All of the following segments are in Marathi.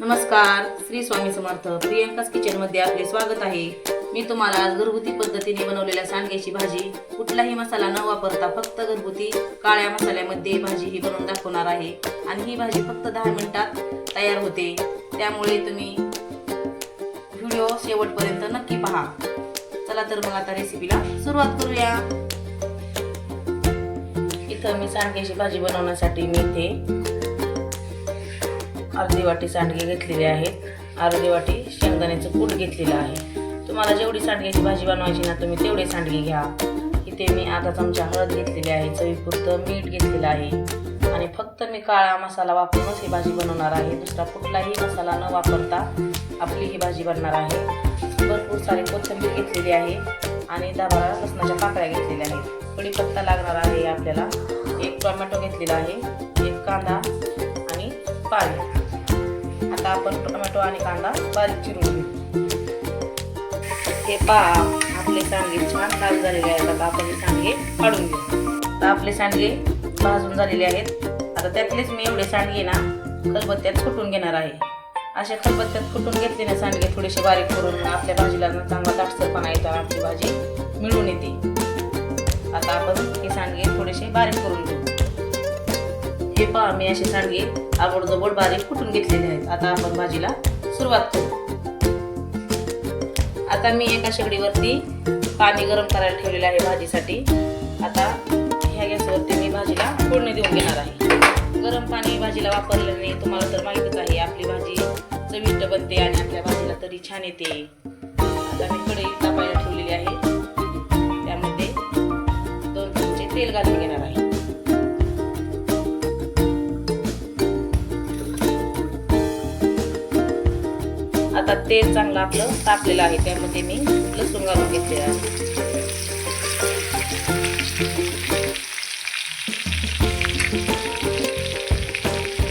नमस्कार श्री स्वामी समर्थ. प्रियंकाच किचनमध्ये आपले स्वागत आहे. मी तुम्हाला आज घरगुती पद्धतीने बनवलेल्या सांडग्याची भाजी. कुठलाही मसाला न वापरता फक्त घरगुती काळ्या मसाल्यामध्ये भाजी ही बनवून दाखवणार आहे. आणि ही भाजी फक्त दहा मिनिटात तयार होते. त्यामुळे तुम्ही व्हिडिओ शेवटपर्यंत नक्की पहा. चला तर मग आता रेसिपीला सुरुवात करूया. इथं मी सांडग्याची भाजी बनवण्यासाठी मी इथे अर्धी वाटी सांडगे घेतलेले आहेत. अर्धी वाटी शेंगदाण्याचं कूट घेतलेलं आहे. तुम्हाला जेवढी सांडग्याची भाजी बनवायची ना तुम्ही तेवढे सांडगे घ्या. इथे मी आता चमचा हळद घेतलेली आहे चवीपुरतं मीठ घेतलेलं आहे. आणि फक्त मी काळा मसाला वापरूनच ही भाजी बनवणार आहे. दुसरा कुठलाही मसाला न वापरता आपली ही भाजी बनणार आहे. भरपूर सारी कोथिंबीर घेतलेली आहे आणि दहा बारा लसणाच्या पाकळ्या घेतलेल्या आहेत. कढीपत्ता लागणार आहे आपल्याला. एक टोमॅटो घेतलेला आहे एक कांदा आणि पाणी आपण टोमॅटो आणि कांदा बारीक चिरून घेऊ. हे पहा आपले सांडगे छान लाल झालेले आहेत. आता आपण हे सांडगे काढून घेऊ. आता आपले सांडगे भाजून झालेले आहेत. आता त्यातलेच मी एवढे सांडगे ना खलबत्त्यात फुटून घेणार आहे. असे खलबत्त्यात फुटून घेतले ना सांडगे थोडेसे बारीक करून आपल्या भाजीला चांगला दाटसरपणा येतो आणि आपली भाजी मिळून येते. आता आपण हे सांडगे थोडेसे बारीक करून घेऊ. पहा मी असे सांडगे आबोडजबोड बारीक कुटून घेतलेले आहेत. आता आपण भाजीला सुरुवात करू. आता मी एका शेगडीवरती पाणी गरम करायला ठेवलेलं आहे भाजीसाठी. आता ह्या गॅसवरती मी भाजीला फोडणी देऊन घेणार आहे. गरम पाणी भाजीला वापरल्याने तुम्हाला तर माहीतच आहे आपली भाजी चविष्ट बनते आणि आपल्या भाजीला तरी छान येते. आता मी कढई तापायला ठेवलेली आहे. त्यामध्ये दोन चमचे तेल घालून तेल चांगलं आपलं तापलेलं आहे त्यामध्ये मी लसूण घालून घेतलेलं आहे.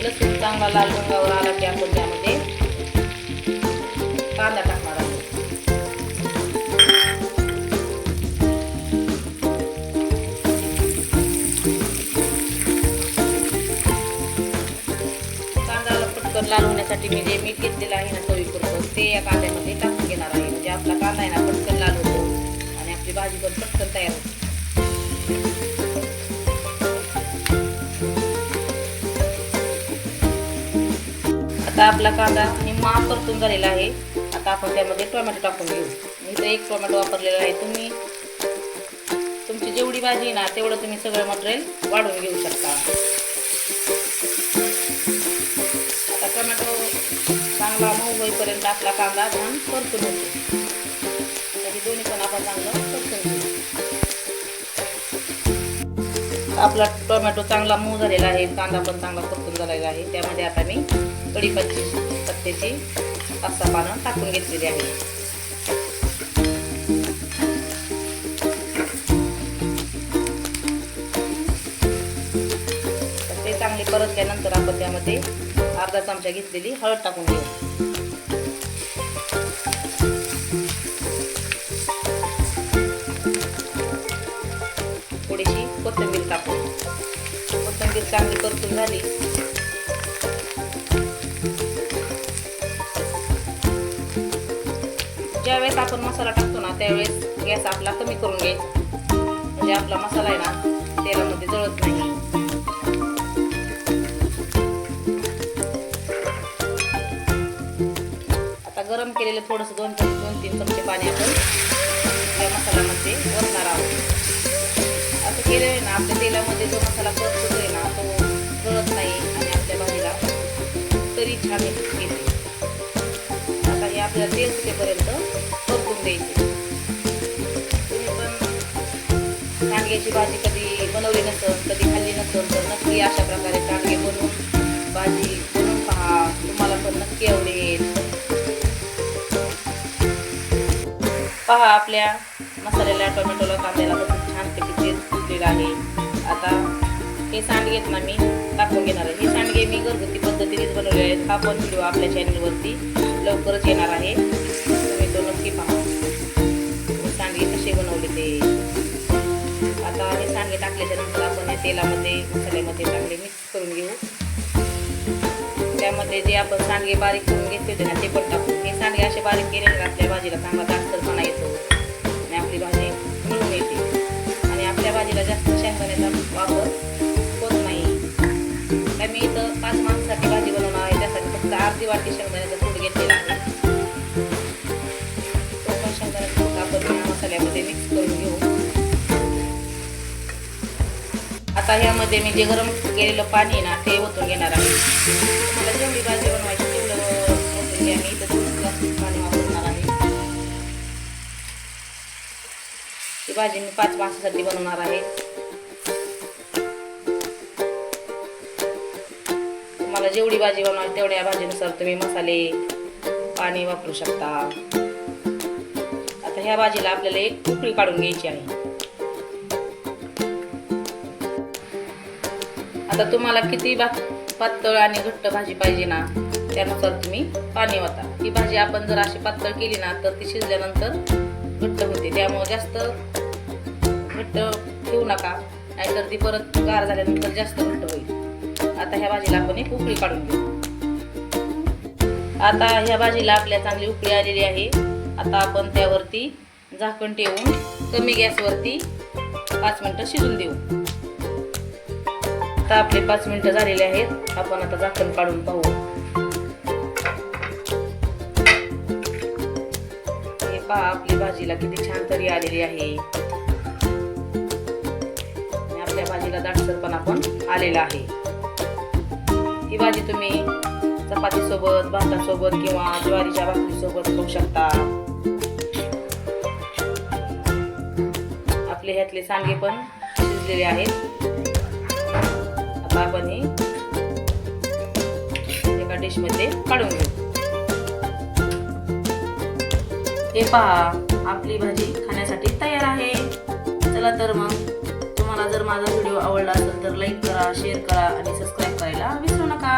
लसूण चांगला लाल रंगावर आला की आपण त्यामध्ये कांदा टाक. लाल मी जे मीठ घेतलेलं आहे ना चवीपुरतं ते या कांद्यामध्ये टाकून घेणार आहे. म्हणजे आपला कांदा आहे ना पटकन लाल होतो. आणि आपली भाजी पण पटकन तयार होते. आता आपला कांदा निम्मा परतून झालेला आहे. आता आपण त्यामध्ये टोमॅटो टाकून घेऊ. मी तर एक टोमॅटो वापरलेला आहे. तुम्ही तुमची जेवढी भाजी आहे ना तेवढं तुम्ही सगळं मटेरियल वाढवून घेऊ शकता. होईपर्यंत आपला कांदा छान परतून होतो तरी म्हणजे दोन्ही पण आपण चांगलं परतून घेऊ. आपला टोमॅटो चांगला मऊ झालेला आहे. कांदा पण चांगला परतून झालेला आहे. त्यामध्ये आता मी कढीपत्ती पत्त्याची पाच सहा पानं टाकून घेतलेली आहे. ते चांगले परतल्यानंतर आपण त्यामध्ये अर्धा चमचा घेतलेली हळद टाकून घेऊ. कोथिंबीर टाकू. कोथिंबीर चांगली परतून झाली. ज्यावेळेस आपण मसाला टाकतो ना त्यावेळेस गॅस आपला कमी करून घ्यायचा म्हणजे आपला मसाला आहे ना तेलामध्ये जळत नाही. आता गरम केलेलं थोडंसं दोन दोन तीन चमचे पाणी आपण या मसाल्यामध्ये आपल्या तेलामध्ये जो मसाला परततोय ना तो गळत नाही आणि आपल्या भाजीला तरी छान येते. आता हे आपल्याला तेल सुटेपर्यंत परतून द्यायचे. तुम्ही पण कांद्याची भाजी कधी बनवली नसेल कधी खाल्ली नसेल तर नक्की अशा प्रकारे कांदे बनवून भाजी बनवून पहा. तुम्हाला पण नक्की आवडेल. पहा आपल्या मसाल्याला टोमॅटोला कांद्याला छान छानपैकी आहे. आता हे सांडगेत ना मी टाकून घेणार आहे. हे सांडगे मी घरगुती पद्धतीनेच बनवले आहेत. हा पण व्हिडिओ आपल्या चॅनलवरती लवकरच येणार आहे. तुम्ही तो नक्की पहा. सांडगे कसे बनवले ते. आता हे सांडगे टाकल्याच्या नंतर आपण या तेलामध्ये मसाल्यामध्ये चांगले मिक्स करून घेऊ. त्यामध्ये जे आपण सांडगे बारीक करून घेतले होते ना ते पण टाकू. हे सांडगे असे बारीक केले आपल्या भाजीला चांगला दास्तरपणा येतो. आणि आपली भाजी भाजीला जास्त शेंगदाण्याचा वापर. होत नाही. काय मी इथं पाच माणसासाठी भाजी बनवणार आहे त्यासाठी फक्त अर्धी वाटी शेंगदाण्याचा कूट घेतलेला आहे. तो पण शेंगदाण्याचा आपण या मसाल्यामध्ये मिक्स करून घेऊ. आता ह्यामध्ये मी जे गरम केलेलं पाणी आहे ना ते ओतून घेणार आहे. मला जेवढी भाजी बनवायची तेवढं ओतून घ्या. मी इथं भाजी मी पाच माणसासाठी बनवणार आहे. तुम्हाला जेवढी भाजी बनवाल तेवढ्या भाजीनुसार तुम्ही मसाले पाणी वापरू शकता. आता ह्या भाजीला आपल्याला एक उकळी काढून घ्यायची आहे. आता तुम्हाला किती बा पातळ आणि घट्ट भाजी पाहिजे ना त्यानुसार तुम्ही पाणी वाता. ही भाजी आपण जर अशी पातळ केली ना तर ती शिजल्यानंतर घट्ट होते. त्यामुळे जास्त घट्ट ठेवू नका. नाहीतर ती परत गार झाल्यानंतर जास्त घट्ट होईल. आता ह्या भाजीला आपण एक उकळी काढून घेऊ. आता ह्या भाजीला आपल्या चांगली उकळी आलेली आहे. आता आपण त्यावरती झाकण ठेवून कमी गॅसवरती पाच मिनटं शिजून देऊ. आता आपले पाच मिनटं झालेले आहेत. आपण आता झाकण काढून पाहू. हे पहा आपली भाजीला किती छान तरी आलेली आहे. आपल्या भाजीला दाटसरपणा पण आलेला आहे. ही भाजी तुम्ही चपाती सोबत भातासोबत किंवा ज्वारीच्या भाकरीसोबत खाऊ शकता. आपले ह्यातले सांगे पण शिजलेले आहेत. आता आपण हे एका डिशमध्ये काढून घेऊ. हे पहा आपली भाजी खाण्यासाठी तयार आहे. चला तर मग. तुम्हाला जर माझा व्हिडिओ आवडला असेल तर लाईक करा शेअर करा आणि सबस्क्राईब करायला विसरू नका.